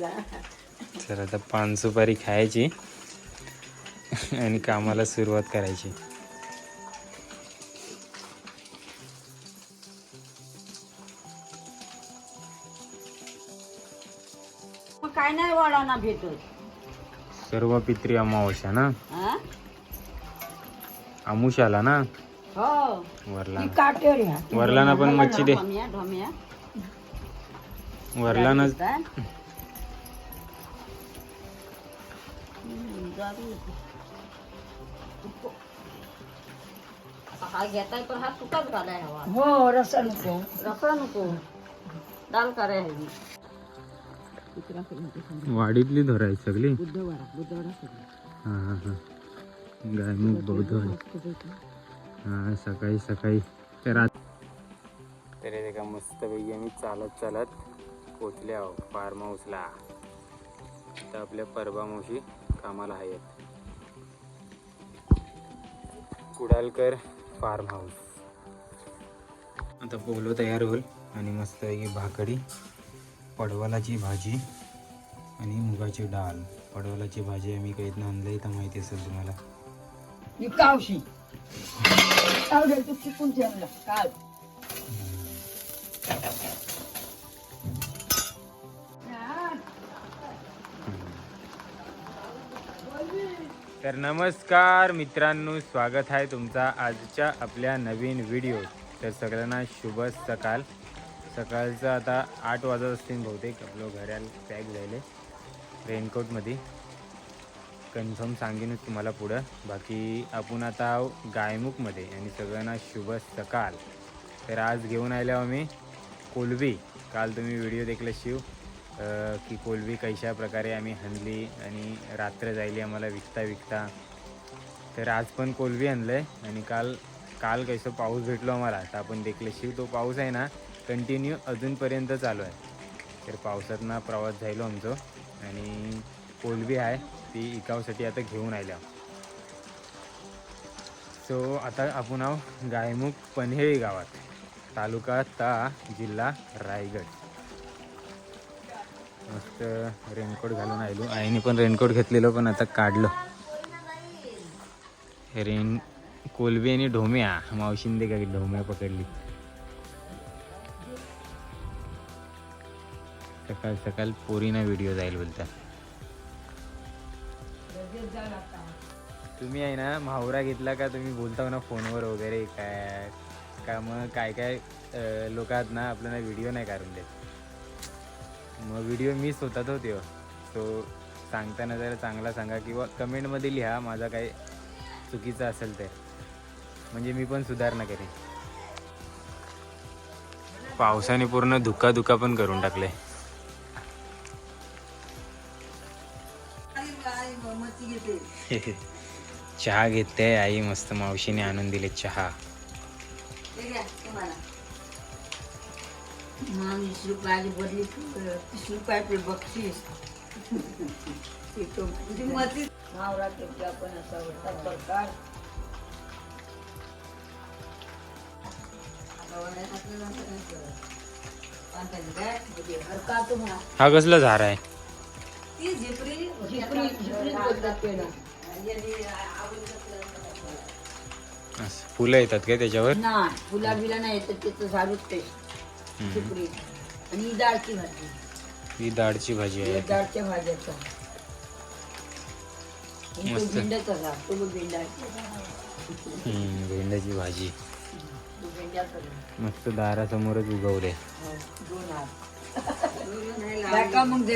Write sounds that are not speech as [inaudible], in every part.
तर आता पान सुपारी खायची आणि कामाला सुरुवात करायची. मग काय नाही वडाना भेटत सर्व पित्री अमावस्या ना? हा? आमुषाला ना? हो. वरला. ती काटेर ह्या वरलाना पण मच्छी दे. ढोम्या ढोम्या. वरलाना हम्म, हा घेताय पण हा तुकाच घालाय हवा हो रसा नको रसा नको दाल कराय हवी वाडीतली धरायची सगळी हा हा हा. गायमुख बौद्ध हा सकाळी सकाळी. तर आत- तर का मस्तपैकी आम्ही चालत चालत पोचले आहो फार्म हाऊसला त्या आपल्या परवा मावशी कामाला आहेत. कुडालकर फार्म हाऊस आता पोलो तयार होईल आणि मस्तपैकी भाकरी पडवलाची भाजी आणि मुगाची डाळ. पडवलाची भाजी आम्ही काही आणली तर माहिती असेल तुम्हाला. कावशी चिकून काल. तर नमस्कार मित्रांनो स्वागत आहे तुमचा आजच्या आपल्या नवीन व्हिडिओ तर सगळ्यांना शुभ सकाळ. सकाळचं आता आठ वाजत असतील बहुतेक आपलं घराला पॅक झाले रेनकोटमध्ये कन्फर्म सांगेनच तुम्हाला पुढं. बाकी आपण आता आहो गायमुखमध्ये आणि सगळ्यांना शुभ सकाळ. तर आज घेऊन आलो आम्ही कोलबी काल तुम्ही व्हिडिओ देखला शिव. की कोलबी कशा प्रकारे आम्ही हणली आणि रात्र जायली आम्हाला विकता विकता. तर आज पण कोलबी आणलं आहे आणि काल काल कसं पाऊस भेटलो आम्हाला. आता आपण देखलं शिव तो पाऊस आहे ना कंटिन्यू अजूनपर्यंत चालू आहे. तर पावसातनं प्रवास झालो आमचं आणि कोलबी आहे ती इकावसाठी आता घेऊन आल्या. सो आता आपण आहो गायमुख पन्हेळी गावात तालुका ता जिल्हा रायगड. मस्त रेनकोट घालून आलो आईने पण रेनकोट घेतलेलं पण आता काढलं. रेन कोलबी आणि ढोम्या. मावशींदे का ढोम्या पकडली. सकाळ सकाळ पोरीना व्हिडिओ जाईल बोलता तुम्ही आहे ना म्हावरा घेतला का तुम्ही बोलता ना फोनवर वगैरे? काय का मग काय काय लोक आहेत ना आपल्याला व्हिडिओ नाही काढून देत. मग व्हिडिओ मिस होतात हो तेव्हा. सो सांगताना जरा चांगला सांगा किंवा कमेंटमध्ये लिहा माझा काही चुकीचं असेल तर म्हणजे मी पण सुधारणा करेन. पावसाने पूर्ण धुका धुका पण करून टाकले. [laughs] चहा घेते आई मस्त मावशीने आणून दिले चहा. हे हा, वीस रुपयाची बदली तीस रुपयाचे बक्षीस. मावरा टेपली आपण असा होता प्रकार. का तुम्हाला हा. कसला झाड आहे? झिपरी. झिपरी बोलतात पेढा असं फुलं येतात का त्याच्यावर? नाही फुला बिला नाही येत त्याचं झाडूच ते आणि ही डाळची भाजी. ही डाळची भाजी ही आहे डाळच्या भाज्याचा. भेंड्याचा तो भेंडा भाजी. मस्त दारासमोरच उगवले हो, मग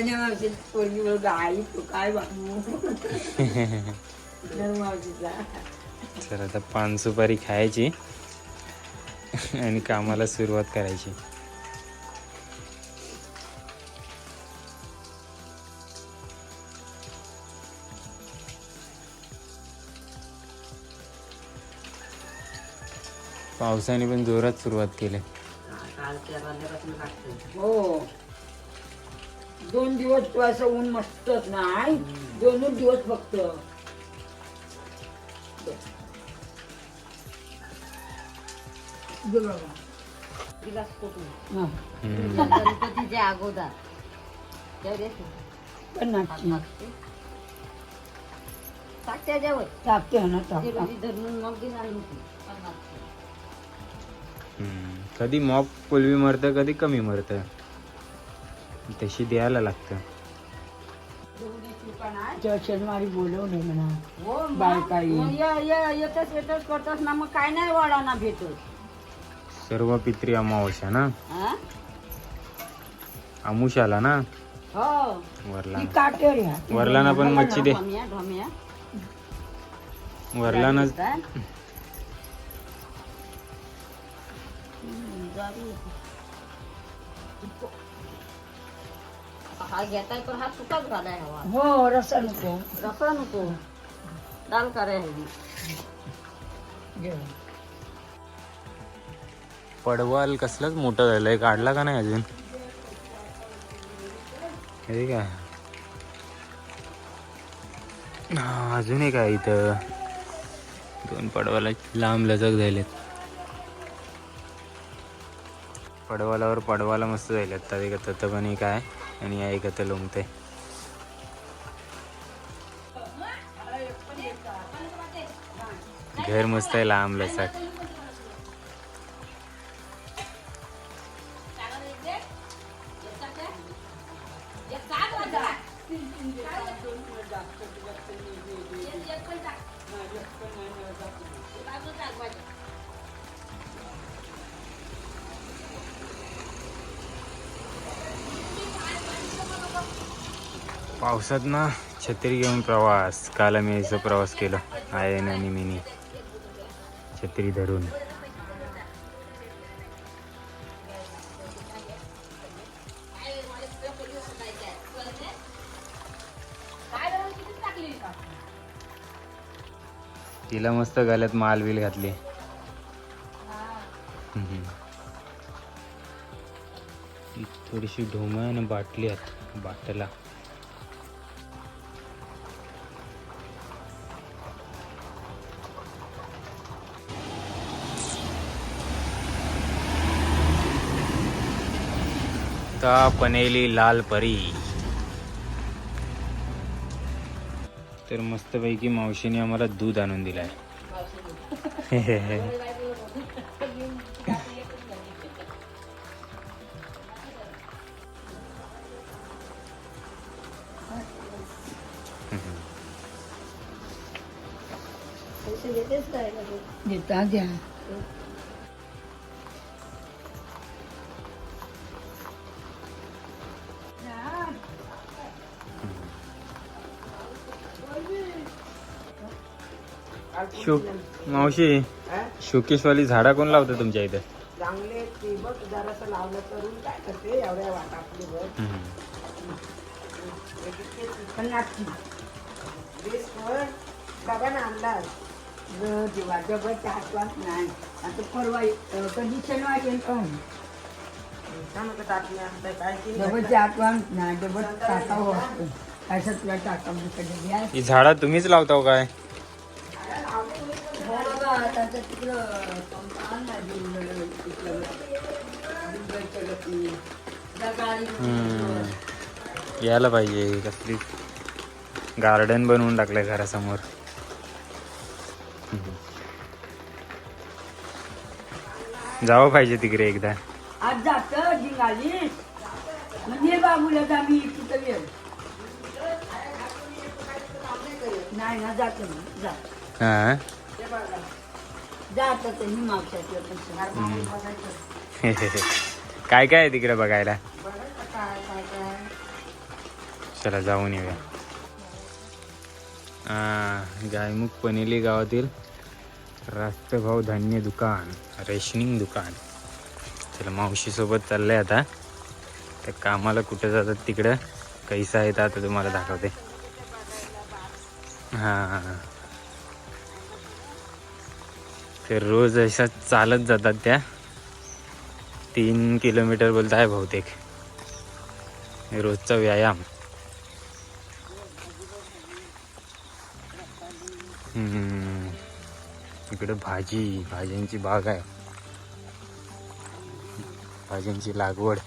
पोरगी बरोबर आई तू काय [laughs] तर आता पान सुपारी खायची आणि कामाला सुरुवात करायची. पावसाने पण जोरात सुरुवात केली. हो. दोन दिवस तू असं ऊन मस्तच नाही दोनच दिवस फक्त. गणपतीच्या अगोदर. टाकत्या जेवण टाकते ना टाकता रोजी धरून मग दिन कधी मॉप कोलवी मरतं कधी कमी मरतं. तशी द्यायला लागतं. त्या शनिवारी बोलवलं म्हणा. हो येतच येतच ना मग काय नाही वाढाना भेटत. सर्व पित्री अमावस्या ना? हा? आमुषाला ना? हो. वरला. वरलाना पण मच्छी दे. वरलाना हा घेताय पण हा सुकाच झालाय हवा हो रसा नको रसा हवी. पडवाल कसलाच मोठं झालंय काढला का नाही अजून? हे काय? हा, अजून एक आहे इथं. दोन पडवाला लांब लचक झालेत. पडवालावर पडवाला मस्त जाईल आत्ता एक तत पण एक आहे आणि एक आता लोंबते घर मस्त आहे लांब लचक. पावसात ना छत्री घेऊन प्रवास. काल आम्ही असं प्रवास केला. आयन आणि मिनी. छत्री धरून. तिला मस्त गाल्यात माल बिल घातली. ती थोडीशी ढोमं आणि बाटली आहेत बाटला. ता पनेली लाल परी? तर मस्तपैकी मावशीने आम्हाला दूध आणून तू? देता द्या शो मावशी शोकेशवाली झाडा कोण लावतं तुमच्या इथे? चांगले ते बघ जरासं लावलं करून काय करते? एवढ्या वाटा आपली बघ पन्नासची ड्रेसवर बाबांना अंदाज. नाही. आता परवा अं, कधी शनिवार येईल पण डबलचे आठवण नाही डबल टाकावं वाटतं. कशात तुला टाका घ्या ही झाडा तुम्हीच लावता काय हो बाबा आता तिकडं दुबईच्या. यायला पाहिजे कसली गार्डन बनवून टाकलंय घरासमोर. जावं पाहिजे तिकडे एकदा. आज जात निघाली म्हणजे बाबूला मी तिथं वेळ नाही ना जात जा. जात ते हिमाक्षात काय काय आहे तिकडे बघायला? चला जाऊन येऊया. हा गायमुख पनेली गावातील रास्तभाव धान्य दुकान रेशनिंग दुकान. चला मावशीसोबत चाललंय आता. त्या कामाला कुठं जातात तिकडं? कैसा आहे आता तुम्हाला दाखवते. हां. ते रोज अशा चालत जातात त्या. तीन किलोमीटर बोलत आहे बहुतेक. रोजचा व्यायाम. इकडं इकडे भाजी भाज्यांची बाग आहे. भाज्यांची लागवड.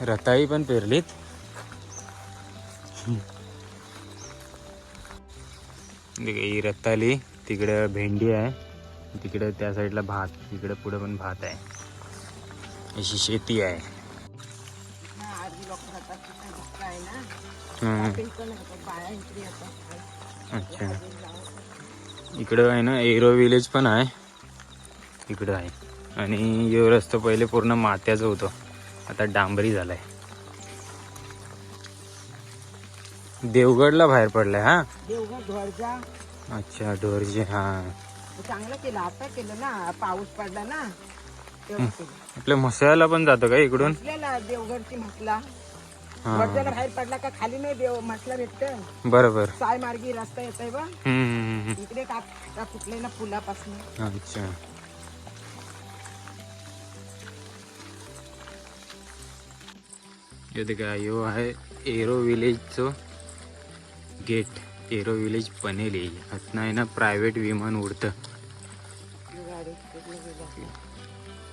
रताळी पण पेरलीत. ही रताळी तिकडं भेंडी आहे. तिकडं त्या साईडला भात. तिकडं पुढं पण भात आहे. अशी शेती आहे. अच्छा. इकडं आहे ना एरो विलेज पण आहे. इकडं आहे. आणि यो रस्ता पहिले पूर्ण मात्याचं होतं. आता डांबरी झालाय. देवगडला बाहेर पडलाय हा? देवघर ध्वजा अच्छा डोरजे हा. चांगलं केलं आता केलं ना पाऊस पडला ना आपल्या म्हसळ्याला पण जातो का इकडून? देवघरची म्हटला ध्वजाला बाहेर पडला का खाली नाही देव म्हटलं भेटत बरोबर. साय मार्गी रस्ता येत आहे बा. इकडे का का फुटले ना पुलापासून. अच्छा. इथे काय यो आहे एरो विलेजचं. गेट एरो विलेज पनेली हातनं आहे ना प्रायव्हेट विमान उडतं.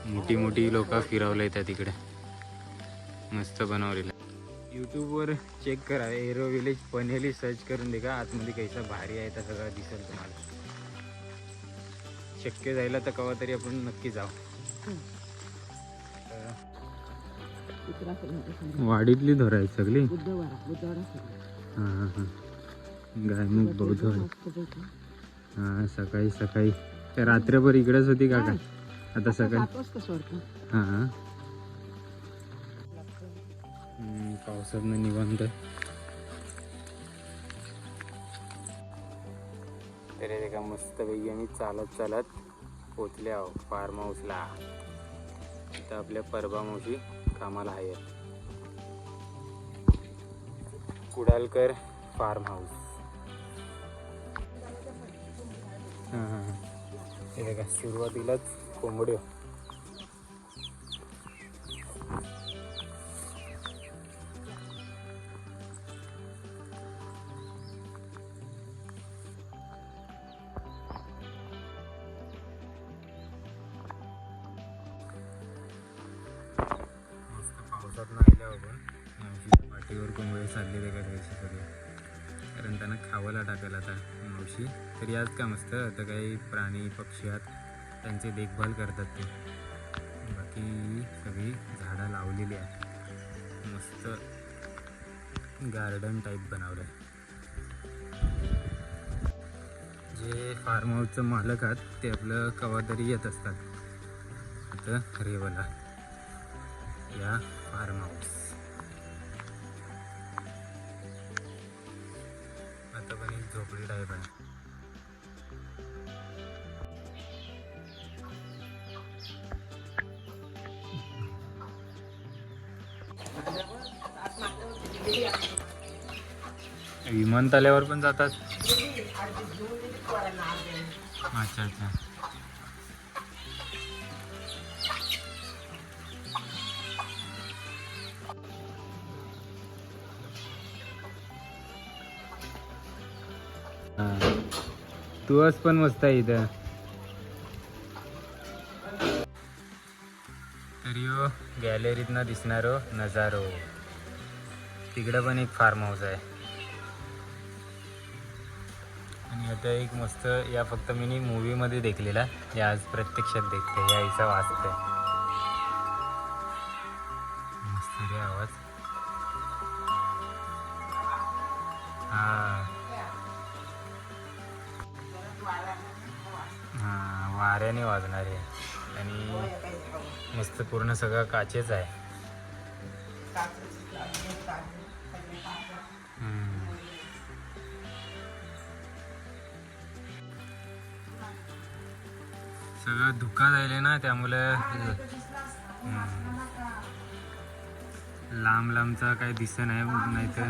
मोठी मोठी लोक फिरवलं येतात तिकडे. मस्त बनवलेलं. यूट्यूबवर चेक करा. एरो विलेज पनेली सर्च करून देखा. आतमध्ये कैसा भारी आहे तर सगळं दिसेल तुम्हाला. शक्य जायला तर कवा तरी आपण नक्की जाऊ. वाडीतली धर आहे सगळी. सगळं. हां हां. गायमुख मस्तपैकी. हां सकाळी सकाळी. रात्रभर इकडेच होती का काय? आता सकाळी. हां. पावसात निवांत तरी ते का मस्तपैकी आम्ही चालत चालत पोचले आहो फार्म हाऊसला इथं आपल्या परबा मावशी कामाला आहेत. कुडालकर फार्म हाऊस हां हां हे. का सुरुवातीलाच कोंबड्यो. प्राणी पक्षी आहेत त्यांची देखभाल करतात ते. बाकी सगळी झाडं लावलेली आहेत. मस्त गार्डन टाईप बनवलं आहे जे फार्म हाऊसचं मालक आहेत ते आपलं कवा तरी येत असतात. आता रेवला या फार्म हाऊस आता पण एक झोपडी टाईप आहे. विमानतळावर पण जातात? अच्छा अच्छा. तू तुळस पण मस्त आहे इथं. तरी हो गॅलरीतनं दिसणारो नजारो. तिकडं पण एक फार्म हाऊस आहे. तर एक मस्त या फक्त मी मूवीमध्ये देखलेला. या आज प्रत्यक्षात देखते या हिचा वाचते मस्त रे आवाज. हा. हां वाऱ्याने वाजणार आहे. आणि मस्त पूर्ण सगळं काचेच आहे. सगळं धुका जायले ना त्यामुळे. लांब लांबचा काही दिसत नाही नाही तर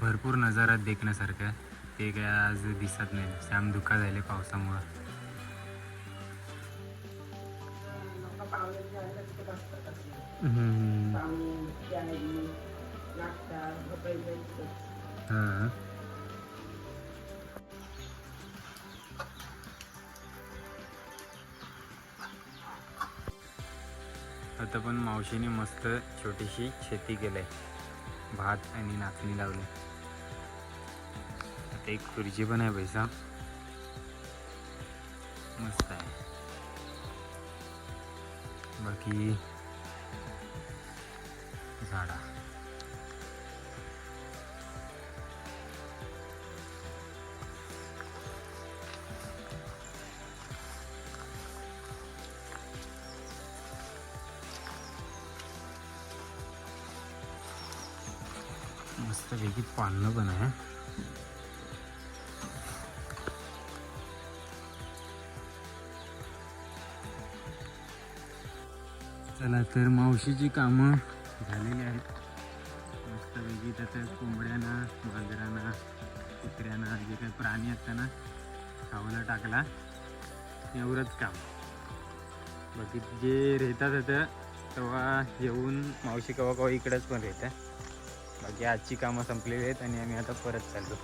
भरपूर नजारा देखण्यासारखं. ते काय आज दिसत नाही श्याम धुका झाले पावसामुळं हम्म. हां आता पण मावशीने मस्त छोटीशी शेती केलंय. भात आणि नाचणी लावली. आता एक खुर्ची पण आहे पैसा. मस्त आहे. बाकी झाडा. मस्त पण आहे चला तर मावशीची कामं झालेली आहेत. मस्तपैकी त्याचं कोंबड्यांना मांजरांना कुत्र्यांना जे काही प्राणी आहेत त्यांना खावायला टाकला. एवढंच काम. बाकी जे रेहतात होतं तेव्हा येऊन मावशी कवा कवा इकडंच पण राहतं बाकी आजची कामं संपलेली आहेत आणि आम्ही आता परत चाललो.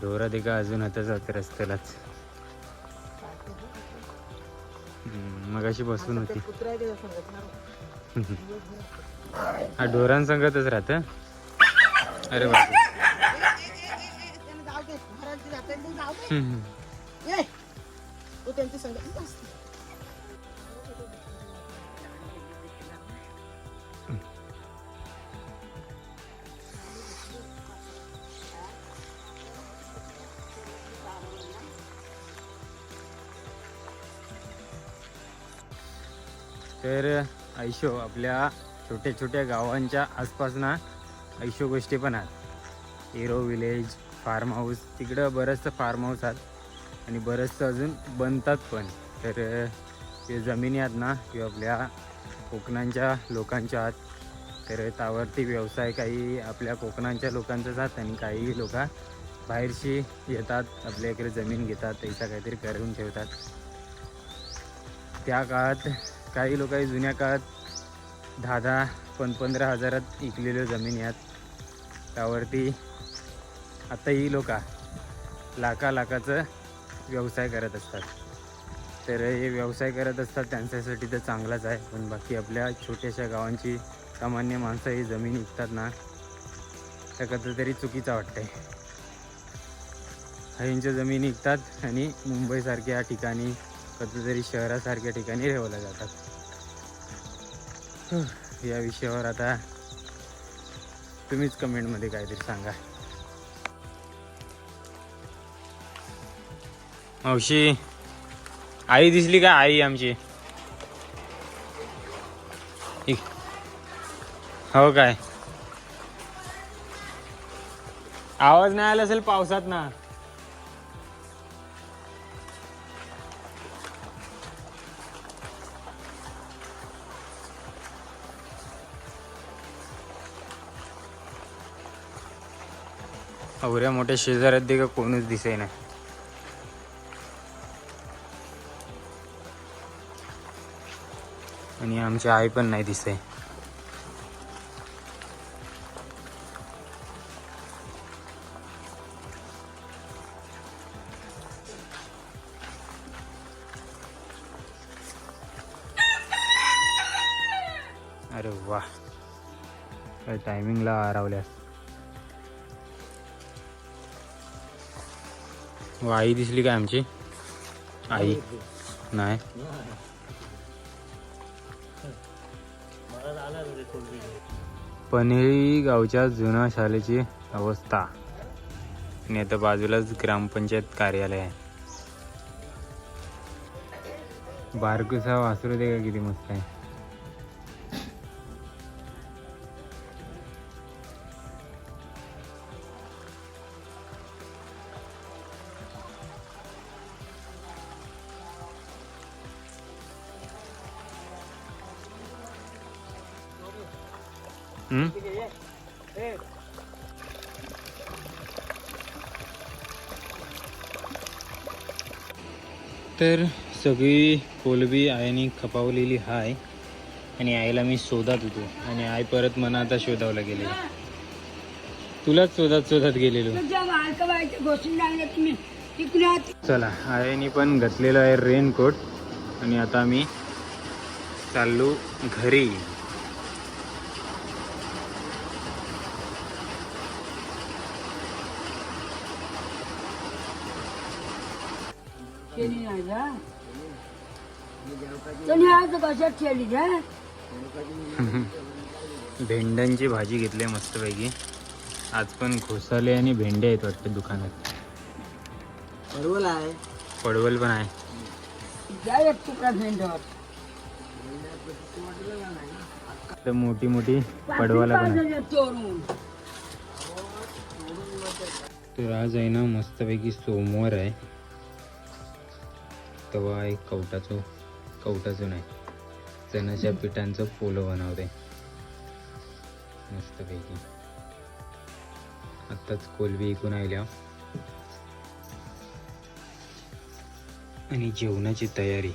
ढोरा देखा अजून आता जात रस्त्यालाच. मग अशी बसून होती. हा ढोरांसंगतच राहत. अरे बापरे. त्यांना जाऊ दे महाराज जे जातात ते जाऊ दे. हम्म. ऐशो आपल्या छोट्या छोट्या गावांच्या आसपास ना ऐशो गोष्टी पण आहेत. हिरो विलेज फार्म हाऊस तिकडं बरंचसं फार्म हाऊस आहेत. आणि बरंचसं अजून बनतात पण. तर ते जमिनी आहेत ना किंवा आपल्या कोकणांच्या लोकांच्या आहात. तर त्यावरती व्यवसाय काही आपल्या कोकणांच्या लोकांचाच आहात आणि काही लोक बाहेरशी येतात आपल्या इकडे जमीन घेतात त्याचा काहीतरी करून ठेवतात. त्या काळात काही लोक जुन्या काळात दहा दहा पण पंधरा हजारात विकलेल्या जमीन यात. त्यावरती आता ही लोक लाखा लाखाचं व्यवसाय करत असतात. तर हे व्यवसाय करत असतात त्यांच्यासाठी तर चांगलाच आहे. पण बाकी आपल्या छोट्याशा गावांची सामान्य माणसं ही जमीन विकतात ना तर कसं तरी चुकीचं वाटतंय. ह्यांच्या जमीन विकतात आणि मुंबईसारख्या ठिकाणी कधीतरी शहरासारख्या ठिकाणी ठेवल्या जातात. या विषयावर आता तुम्हीच कमेंटमध्ये काहीतरी सांगा. मावशी आई दिसली का? आई आमची. हो काय? आवाज नाही आला असेल पावसात ना. एवढ्या मोठ्या शेजाऱ्यात दे का कोणीच दिसे नाही आणि आमची आई पण नाही दिसे अरे वा टायमिंगला हरवल्यास. व आई दिसली काय आमची? आई. नाही. पनेरी गावच्या जुन्या शाळेची अवस्था. आणि आता बाजूलाच ग्रामपंचायत कार्यालय आहे. बारकुसा वासरू दे का किती मस्त आहे. तर सगळी कोलबी आईने खपावलेली हाय आणि आईला मी शोधात होतो. आणि आई परत मना आता शोधावला गेले तुलाच शोधात शोधात गेलेलो. चला आईने पण घातलेलं आहे रेनकोट आणि आता आम्ही चाललो घरी. आज कशात केली भेंड्यांची भाजी घेतली आहे मस्तपैकी. आज पण घोसाले आणि भेंडे आहेत वाटतं दुकानात. परवल आहे. पडवल पण आहे. द्या एक तुकडा भेंडर तर मोठी मोठी पडवाला पण आहे. चोरून. तर आज आहे ना मस्तपैकी सोमवार आहे. तेव्हा एक कवटाचं कवटाचं नाही चण्याच्या पिठांचं पोलं बनवते. मस्तपैकी. आत्ताच कोलबी ऐकून आल्या आणि जेवणाची तयारी.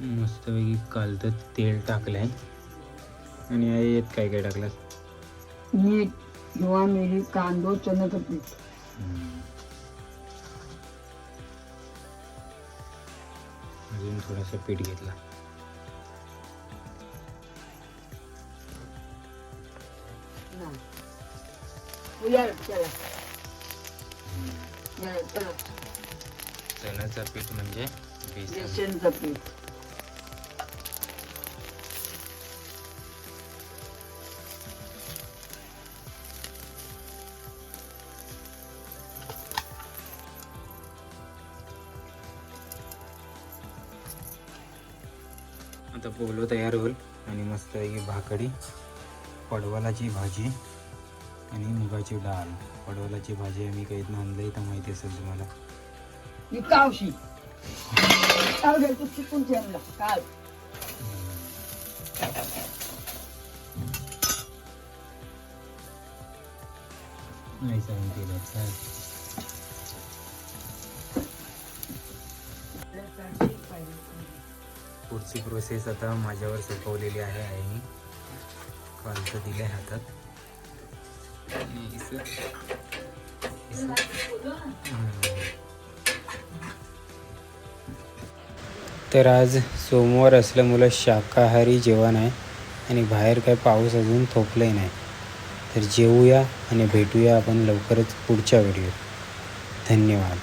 मस्तपैकी कालतं तेल टाकलंय. आणि यात काय काय टाकलं? मीठ. किंवा मिरी कांदो चण्याचं पीठ अजून थोडासा पीठ घेतला. चण्याचं पीठ म्हणजे बेसन. बेसनचं पीठ. पोलो तयार होईल आणि मस्तपैकी भाकरी पडवलाची भाजी आणि मुगाची डाळ. पडवलाची भाजी आम्ही काही आणलंय तर माहिती असेल तुम्हाला. ही कावशी ठेवला काल. नाही सांगून केलं प्रोसेस आता माझ्यावर सोपवलेली आहे आईने कॉलचं दिलं आहे हातात तर आज सोमवार असल्यामुळं शाकाहारी जेवण आहे आणि बाहेर काय पाऊस अजून थोपलाही नाही. तर जेवूया आणि भेटूया आपण लवकरच पुढच्या व्हिडिओत धन्यवाद.